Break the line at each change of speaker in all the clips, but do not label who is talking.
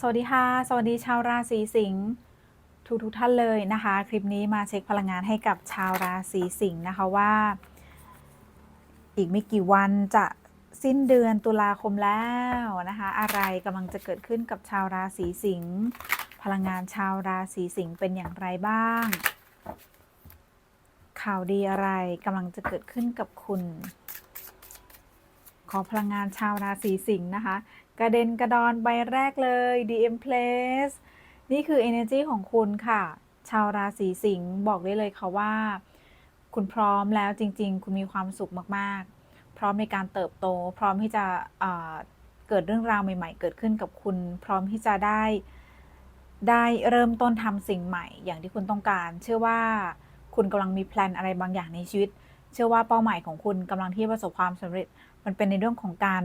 สวัสดีค่ะ สวัสดีชาวราศีสิงห์ทุกทุกท่านเลยนะคะ คลิปนี้มาเช็คพลังงานให้กับชาวราศีสิงห์นะคะว่า อีกไม่กี่วันจะสิ้นเดือนตุลาคมแล้วนะคะ อะไรกำลังจะเกิดขึ้นกับชาวราศีสิงห์พลังงานชาวราศีสิงห์เป็นอย่างไรบ้าง ข่าวดีอะไรกำลังจะเกิดขึ้นกับคุณ ขอพลังงานชาวราศีสิงห์นะคะ กระเด็นกระดอนใบแรกเลย DM Place นี่คือ energy ของคุณค่ะ ชาวราศีสิงห์บอกได้เลยค่ะว่า คุณพร้อมแล้วจริง ๆ คุณมีความสุขมากๆ พร้อมในการเติบโต พร้อมที่จะเเกิดเรื่องราวใหม่ ๆ เกิดขึ้นกับคุณ พร้อมที่จะได้ ได้เริ่มต้นทำสิ่งใหม่ อย่างที่คุณต้องการ เชื่อว่าคุณกำลังมีแพลนอะไรบางอย่างในชีวิต เชื่อว่าเป้าหมายของคุณกำลังที่ประสบความสำเร็จ มันเป็นในเรื่องของการ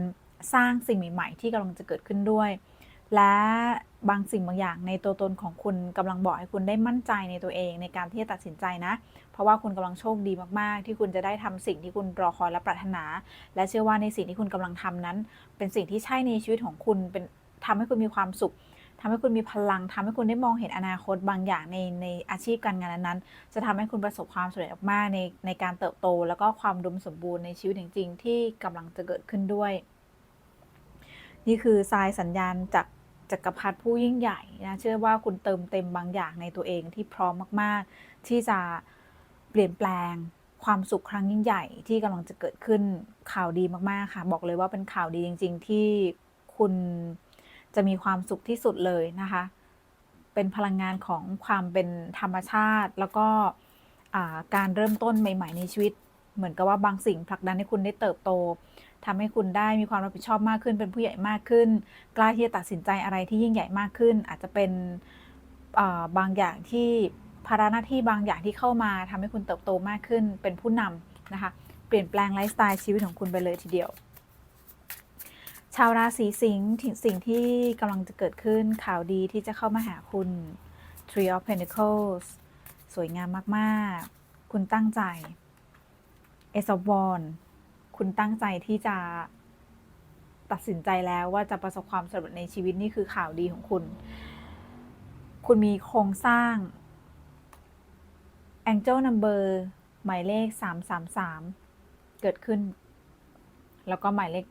สร้างสิ่งใหม่ๆ ที่กำลังจะเกิดขึ้นด้วย และบางสิ่งบางอย่างในตัวตนของคุณกำลังบอกให้คุณได้มั่นใจในตัวเองในการที่จะตัดสินใจนะ เพราะว่าคุณกำลังโชคดีมากๆ ที่คุณจะได้ทำสิ่งที่คุณรอคอยและปรารถนา และเชื่อว่าในสิ่งที่คุณกำลังทำนั้น เป็นสิ่งที่ใช่ในชีวิตของคุณเป็นทำให้คุณมีความสุขทำให้คุณมีพลังทำให้คุณได้มองเห็นอนาคตบางอย่างในในอาชีพการงานนั้นๆ จะทำให้คุณประสบความสำเร็จมากในในการเติบโต แล้วก็ความอุมสมบูรณ์ในชีวิตจริง ๆ ที่กำลังจะเกิดขึ้นด้วย นี่คือทรายสัญญาณจากจักรพรรดิผู้ยิ่งใหญ่นะเชื่อว่าคุณเติมเต็มบางอย่างในตัวเองที่พร้อมมาก ๆ ที่จะเปลี่ยนแปลงความสุขครั้งยิ่งใหญ่ที่กำลังจะเกิดขึ้นข่าวดีมากๆค่ะ บอกเลยว่าเป็นข่าวดีจริง ๆ ที่คุณจะมีความสุขที่สุดเลยนะคะ เป็นพลังงานของความเป็นธรรมชาติ แล้วก็การเริ่มต้นใหม่ ๆ ในชีวิต เหมือนกับว่าบางสิ่งผลักดันให้คุณได้เติบโต ทำให้คุณได้มีความรับผิดชอบมากขึ้น เป็นผู้ใหญ่มากขึ้น กล้าที่จะตัดสินใจอะไรที่ยิ่งใหญ่มากขึ้น อาจจะเป็นบางอย่างที่ภาระหน้าที่บางอย่างที่เข้ามาทำให้คุณเติบโตมากขึ้น เป็นผู้นำนะคะ เปลี่ยนแปลงไลฟ์สไตล์ชีวิตของคุณไปเลยทีเดียว ชาวราศีสิงห์สิ่งที่กำลังจะเกิดขึ้นข่าวดีที่จะเข้ามาหาคุณ Three of Pentacles สวยงามมาก ๆ คุณตั้งใจ Ace of Wands คุณตั้งใจที่จะตัดสินใจแล้วว่าจะประสบความสำเร็จในชีวิตนี่คือข่าวดีของคุณ คุณมีโครงสร้าง Angel Number หมายเลข 333 เกิดขึ้น แล้วก็หมายเลข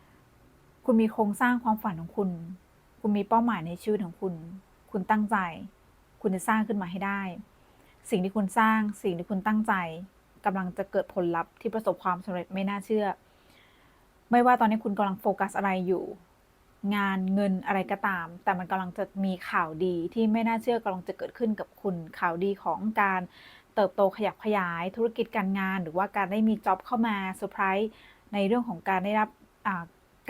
8 คุณมีโครงสร้างความฝันของคุณ คุณมีเป้าหมายในชีวิตของคุณ คุณตั้งใจ คุณจะสร้างขึ้นมาให้ได้ สิ่งที่คุณสร้าง สิ่งที่คุณตั้งใจ กำลังจะเกิดผลลัพธ์ที่ประสบความสำเร็จไม่น่าเชื่อ ไม่ว่าตอนนี้คุณกำลังโฟกัสอะไรอยู่ งานเงินอะไรก็ตาม แต่มันกำลังจะมีข่าวดีที่ไม่น่าเชื่อกำลังจะเกิดขึ้นกับคุณข่าวดีของการเติบโตขยับขยายธุรกิจการงาน หรือว่าการได้มีจ็อบเข้ามาเซอร์ไพรส์ในเรื่องของการได้รับ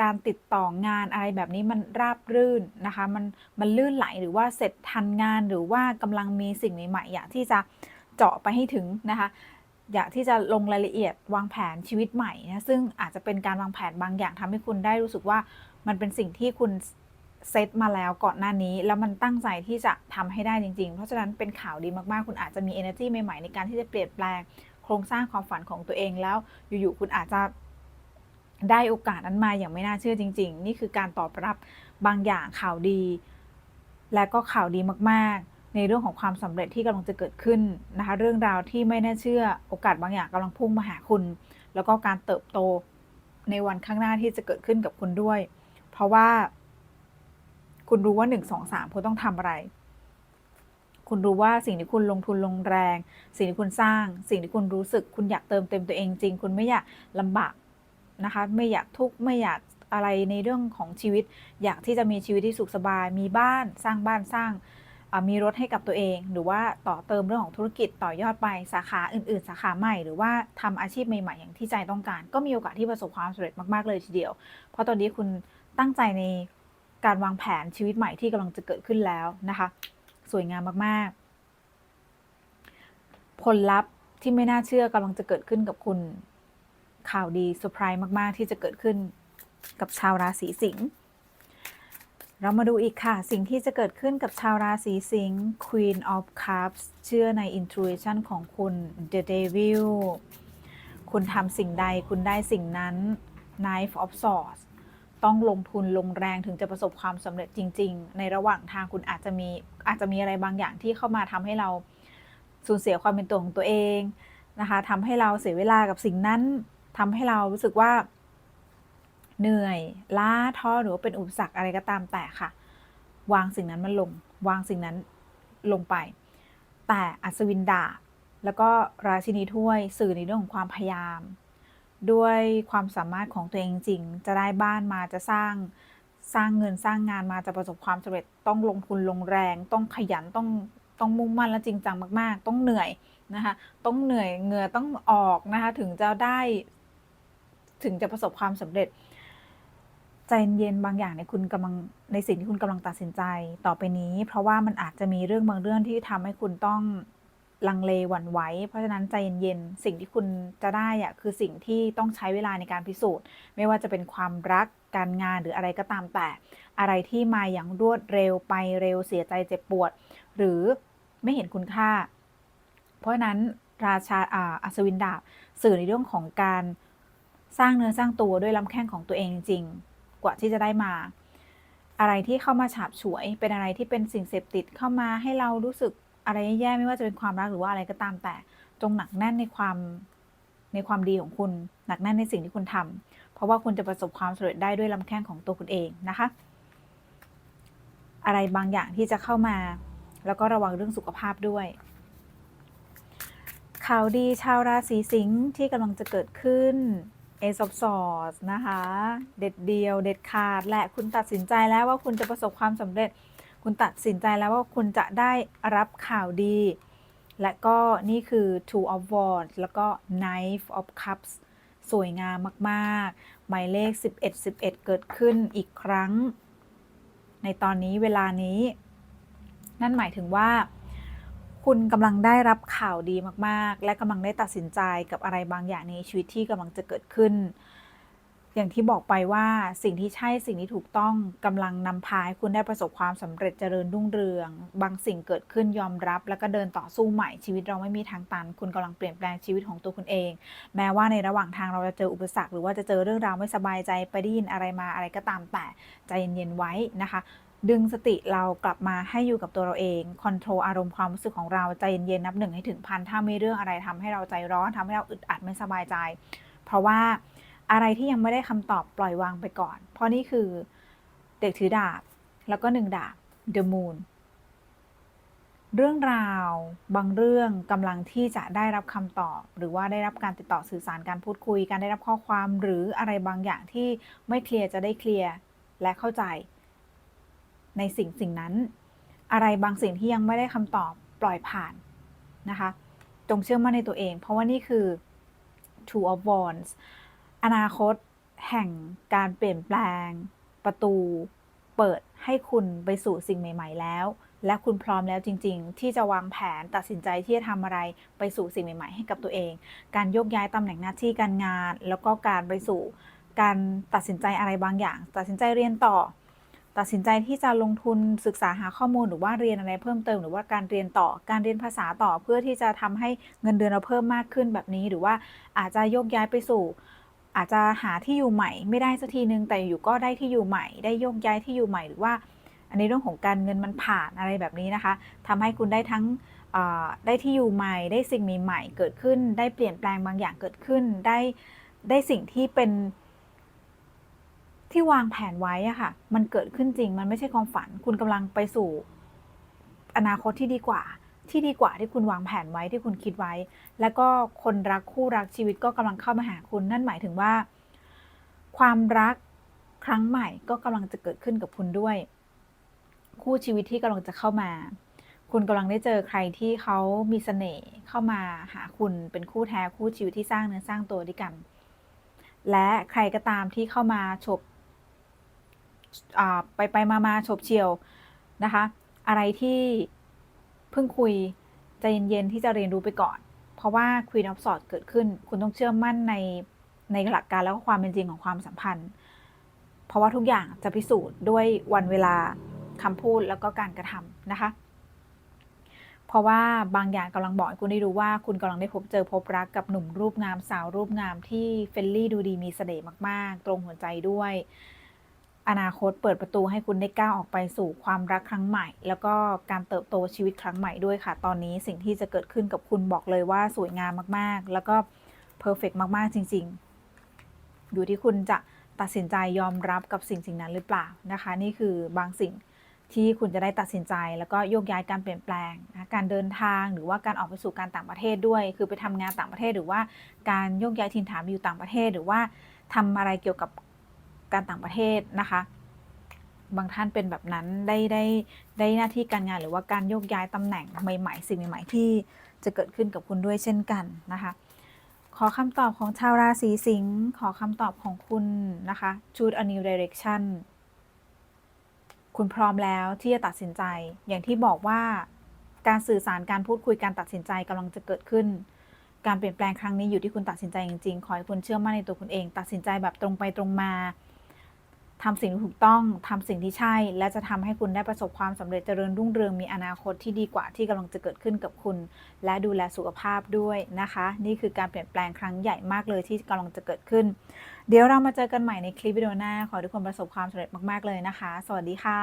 การติดต่องานอะไรแบบนี้มันราบรื่นนะคะ มันมันลื่นไหลหรือว่าเสร็จทันงานหรือว่ากำลังมีสิ่งใหม่ๆอยากที่จะเจาะไปให้ถึงนะคะ อยากที่จะลงรายละเอียดวางแผนชีวิตใหม่นะซึ่งอาจจะเป็นการวางแผนบางอย่างทำให้คุณได้รู้สึกว่ามันเป็นสิ่งที่คุณเซตมาแล้วก่อนหน้านี้ แล้วมันตั้งใจที่จะทำให้ได้จริง ๆ เพราะฉะนั้นเป็นข่าวดีมากๆ คุณอาจจะมี energy ใหม่ๆ ในการที่จะเปลี่ยนแปลงโครงสร้างความฝันของตัวเองแล้วอยู่ๆคุณอาจจะได้โอกาสนั้นมาอย่างไม่น่าเชื่อจริง ๆ นี่คือการตอบรับบางอย่างข่าวดี และก็ข่าวดีมากๆ ในเรื่องของความสำเร็จที่กำลังจะเกิดขึ้นนะคะ เรื่องราวที่ไม่น่าเชื่อโอกาสบางอย่างกำลังพุ่งมาหาคุณ แล้วก็การเติบโตในวันข้างหน้าที่จะเกิดขึ้นกับคุณด้วย เพราะว่า คุณรู้ว่าหนึ่งสองสามคุณต้องทำอะไร คุณรู้ว่าสิ่งที่คุณลงทุนลงแรง สิ่งที่คุณสร้าง สิ่งที่คุณรู้สึก คุณอยากเติมเต็มตัวเองจริง คุณไม่อยากลำบากนะคะ ไม่อยากทุกข์ไม่อยากอะไรในเรื่องของชีวิต อยากที่จะมีชีวิตที่สุขสบาย มีบ้านสร้างบ้านสร้างอ่า มีรถให้กับตัวเอง หรือว่าต่อเติมเรื่องของธุรกิจต่อยอดไปสาขาอื่นๆ สาขาใหม่ หรือว่าทำอาชีพใหม่ๆ อย่างที่ใจต้องการ ก็มีโอกาสที่ประสบความสำเร็จมากๆเลยทีเดียว เพราะตอนนี้คุณตั้งใจในการวางแผนชีวิตใหม่ที่กำลังจะเกิดขึ้นแล้วนะคะ สวยงามมากๆ ผลลัพธ์ที่ไม่น่าเชื่อกำลังจะเกิดขึ้นกับคุณข่าวดีเซอร์ไพรส์มากๆ ที่จะเกิดขึ้นกับชาวราศีสิงห์ เรามาดูอีกค่ะ สิ่งที่จะเกิดขึ้นกับชาวราศีสิงห์ Queen of Cups เชื่อใน intuition ของคุณ The Devil คุณทำสิ่งใดคุณได้สิ่งนั้น Knife of Swords ต้องลงทุนลงแรงถึงจะประสบความสำเร็จจริง ๆ ในระหว่างทางคุณอาจจะมีอาจจะมีอะไรบางอย่างที่เข้ามาทำให้เราสูญเสียความเป็นตัวของตัวเองนะคะทำให้เราเสียเวลากับสิ่งนั้นทำให้เรารู้สึกว่า เหนื่อยล้าท้อหรือว่าเป็นอุปสรรคอะไรก็ตามแต่ค่ะ วางสิ่งนั้นมันลง วางสิ่งนั้นลงไป แต่อัศวินดาบแล้วก็ราชินีถ้วยสื่อในเรื่องของความพยายาม ด้วยความสามารถของตัวเองจริง จะได้บ้านมาจะสร้างสร้างเงินสร้างงานมาจะประสบความสำเร็จต้องลงทุนลงแรง ต้องขยันต้องต้องมุ่งมั่นและจริงจังมากๆ ต้องเหนื่อยนะคะต้องเหนื่อยเหงื่อต้องออกนะคะถึงจะได้ถึงจะประสบความสำเร็จ ใจเย็นๆบางอย่างในคุณกำลังในสิ่งที่คุณกำลังตัดสินใจต่อไปนี้ เพราะว่ามันอาจจะมีเรื่องบางเรื่องที่ทำให้คุณต้องลังเลหวั่นไหวเพราะฉะนั้นใจเย็นๆสิ่งที่คุณจะได้อะคือสิ่งที่ต้องใช้เวลาในการพิสูจน์ ไม่ว่าจะเป็นความรักการงานหรืออะไรก็ตามแต่ อะไรที่มาอย่างรวดเร็วไปเร็วเสียใจเจ็บปวด หรือไม่เห็นคุณค่า เพราะฉะนั้นราชาอาอัศวินดาบสื่อในเรื่องของการสร้างเนื้อสร้างตัวด้วยลำแข้งของตัวเองจริง กว่าที่จะได้มา อะไรที่เข้ามาฉาบฉวย เป็นอะไรที่เป็นสิ่งเสพติดเข้ามาให้เรารู้สึกอะไรแย่ๆไม่ว่าจะเป็นความรักหรือว่าอะไรก็ตามแต่ จงหนักแน่นในความในความดีของคุณ หนักแน่นในสิ่งที่คุณทำเพราะว่าคุณจะประสบความสำเร็จได้ด้วยลำแข้งของตัวคุณเองนะคะ อะไรบางอย่างที่จะเข้ามา แล้วก็ระวังเรื่องสุขภาพด้วยข่าวดีชาวราศีสิงห์ที่กำลังจะเกิดขึ้น Ace of Swords นะคะ เด็ดเดียว เด็ดขาดและคุณตัดสินใจแล้วว่าคุณจะประสบความสำเร็จ คุณตัดสินใจแล้วว่าคุณจะได้รับข่าวดี และก็นี่คือ Two of Wands แล้วก็ Knife of Cups สวยงามมาก ๆ หมายเลข 11 11 เกิดขึ้นอีกครั้ง ในตอนนี้เวลานี้ นั่นหมายถึงว่า คุณกำลังได้รับข่าวดีมากๆ และกำลังได้ตัดสินใจกับอะไรบางอย่างในชีวิตที่กำลังจะเกิดขึ้น อย่างที่บอกไปว่าสิ่งที่ใช่สิ่งที่ถูกต้องกำลังนำพาให้คุณได้ประสบความสำเร็จเจริญรุ่งเรือง บางสิ่งเกิดขึ้นยอมรับ แล้วก็เดินต่อสู้ใหม่ชีวิตเราไม่มีทางตัน คุณกำลังเปลี่ยนแปลงชีวิตของตัวคุณเอง แม้ว่าในระหว่างทางเราจะเจออุปสรรคหรือว่าจะเจอเรื่องราวไม่สบายใจไปได้ยินอะไรมาอะไรก็ตามแต่ใจเย็นๆไว้นะคะ ดึงสติเรากลับมาให้อยู่กับตัวเราเองคอนโทรลอารมณ์ความรู้สึกของเราใจเย็นๆนับหนึ่งให้ถึงพันถ้ามีเรื่องอะไรทำให้เราใจร้อนทำให้เราอึดอัดไม่สบายใจ เพราะว่าอะไรที่ยังไม่ได้คำตอบปล่อยวางไปก่อน เพราะนี่คือเด็กถือดาบ แล้วก็หนึ่งดาบ The Moon เรื่องราวบางเรื่องกำลังที่จะได้รับคำตอบ หรือว่าได้รับการติดต่อสื่อสารการพูดคุย การได้รับข้อความหรืออะไรบางอย่างที่ไม่เคลียร์จะได้เคลียร์และเข้าใจ ในสิ่งสิ่งนั้น อะไรบางสิ่งที่ยังไม่ได้คำตอบปล่อยผ่านนะคะ จงเชื่อมั่นในตัวเอง เพราะว่านี่คือ two of wands อนาคตแห่งการเปลี่ยนแปลง ประตู เปิดให้คุณไปสู่สิ่งใหม่ ๆ แล้ว และคุณพร้อมแล้วจริง ๆ ที่จะวางแผนตัดสินใจที่จะทำอะไรไปสู่สิ่งใหม่ ๆ ให้กับตัวเอง การโยกย้ายตำแหน่งหน้าที่การงาน แล้วก็การไปสู่การตัดสินใจอะไรบางอย่าง ตัดสินใจเรียนต่อ ตัดสินใจที่จะลงทุนศึกษาหาข้อมูลหรือว่าเรียนอะไรเพิ่มเติม หรือว่าการเรียนต่อการเรียนภาษาต่อเพื่อที่จะทำให้เงินเดือนเราเพิ่มมากขึ้นแบบนี้ หรือว่าอาจจะโยกย้ายไปสู่ อาจจะหาที่อยู่ใหม่ไม่ได้สักทีนึงแต่อยู่ก็ได้ที่อยู่ใหม่ ได้โยกย้ายที่อยู่ใหม่หรือว่าอันนี้เรื่องของการเงินมันผ่านอะไรแบบนี้นะคะทำให้คุณได้ทั้งได้ที่อยู่ใหม่ ได้สิ่งใหม่ๆเกิดขึ้น ได้เปลี่ยนแปลงบางอย่างเกิดขึ้น ได้ได้สิ่งที่เป็น ที่วางแผนไว้อะค่ะ มันเกิดขึ้นจริง มันไม่ใช่ความฝัน คุณกำลังไปสู่ อนาคตที่ดีกว่า ที่ดีกว่าที่คุณวางแผนไว้ที่คุณคิดไว้ แล้วก็คนรักคู่รักชีวิตก็กำลังเข้ามาหาคุณ นั่นหมายถึงว่า ความรักครั้งใหม่ก็กำลังจะเกิดขึ้นกับคุณด้วย คู่ชีวิตที่กำลังจะเข้ามา คุณกำลังได้เจอใครที่เขามีเสน่ห์เข้ามาหาคุณเป็นคู่แท้คู่ชีวิตที่สร้างเนื้อสร้างตัวด้วยกัน และใครก็ตามที่เข้ามาฉบอ่า ไปไปมามาฉบเฉียวนะคะ อะไรที่เพิ่งคุยใจเย็นๆที่จะเรียนรู้ไปก่อน เพราะว่า Queen of Swords เกิดขึ้น คุณต้องเชื่อมั่นในในหลักการแล้วก็ความเป็นจริงของความสัมพันธ์ เพราะว่าทุกอย่างจะพิสูจน์ด้วยวันเวลาคำพูดแล้วก็การกระทำนะคะ เพราะว่าบางอย่างกำลังบอกให้คุณได้รู้ว่าคุณกำลังได้พบเจอพบรักกับหนุ่มรูปงามสาวรูปงามที่เฟลลี่ดูดีมีเสน่ห์มาก ๆ ตรงหัวใจด้วย อนาคตเปิดประตูให้คุณได้ก้าวออกไปสู่ความรักครั้งใหม่ แล้วก็การเติบโตชีวิตครั้งใหม่ด้วยค่ะ ตอนนี้สิ่งที่จะเกิดขึ้นกับคุณบอกเลยว่าสวยงามมากๆ แล้วก็เพอร์เฟกมากๆจริง ๆ อยู่ที่คุณจะตัดสินใจยอมรับกับสิ่งสิ่งนั้นหรือเปล่านะคะ นี่คือบางสิ่งที่คุณจะได้ตัดสินใจ แล้วก็โยกย้ายการเปลี่ยนแปลงนะการเดินทางหรือว่าการออกไปสู่การต่างประเทศด้วย คือไปทำงานต่างประเทศหรือว่าการโยกย้ายถิ่นฐานไปอยู่ต่างประเทศหรือว่าทำอะไรเกี่ยวกับ การต่างประเทศนะคะ บางท่านเป็นแบบนั้นได้ได้ได้หน้าที่การงานหรือว่าการโยกย้ายตำแหน่งใหม่ๆ สิ่งใหม่ ๆ ที่จะเกิดขึ้นกับคุณด้วยเช่นกันนะคะ ขอคำตอบของชาวราศีสิงห์ขอคำตอบของคุณนะคะ choose a new direction คุณพร้อมแล้วที่จะตัดสินใจ อย่างที่บอกว่าการสื่อสารการพูดคุยการตัดสินใจกำลังจะเกิดขึ้น การเปลี่ยนแปลงครั้งนี้อยู่ที่คุณตัดสินใจจริงๆ ขอให้คุณเชื่อมั่นในตัวคุณเอง ตัดสินใจแบบตรงไปตรงมา ทำสิ่งที่ถูกต้องทำสิ่งที่ใช่ และจะทำให้คุณได้ประสบความสำเร็จเจริญรุ่งเรืองมีอนาคตที่ดีกว่าที่กำลังจะเกิดขึ้นกับคุณ และดูแลสุขภาพด้วยนะคะ นี่คือการเปลี่ยนแปลงครั้งใหญ่มากเลยที่กำลังจะเกิดขึ้น เดี๋ยวเรามาเจอกันใหม่ในคลิปวิดีโอหน้า ขอให้ทุกคนประสบความสำเร็จมากๆเลยนะคะ สวัสดีค่ะ